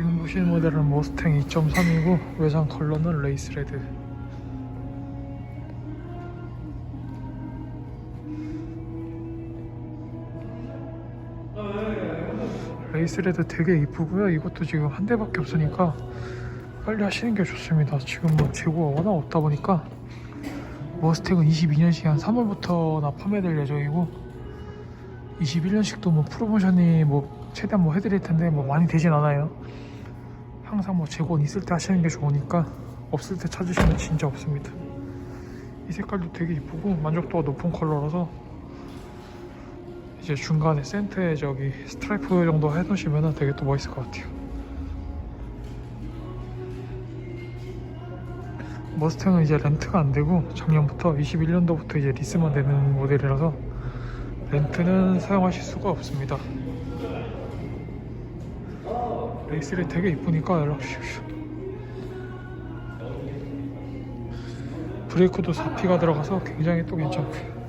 지금 보시는 모델은 머스탱 2.3이고 외장 컬러는 레이스 레드. 레이스 레드 되게 이쁘고요. 이것도 지금 한 대밖에 없으니까 빨리 하시는 게 좋습니다. 지금 뭐 재고가 워낙 없다 보니까 머스탱은 22년식 한 3월부터 판매될 예정이고 21년식도 뭐 프로모션이 뭐 최대한 뭐 해드릴 텐데 뭐 많이 되진 않아요. 항상 뭐 재고는 있을 때 하시는 게 좋으니까 없을 때 찾으시면 진짜 없습니다. 이 색깔도 되게 이쁘고 만족도가 높은 컬러라서 이제 중간에 센터에 저기 스트라이프 정도 해놓으시면 되게 또 멋있을 것 같아요. 머스탱은 이제 렌트가 안 되고 작년부터 21년도부터 이제 리스만 되는 모델이라서 렌트는 사용하실 수가 없습니다. 레이스를 되게 이쁘니까 주십시오. 브레이크도 4P가 들어가서 굉장히 또 괜찮고요.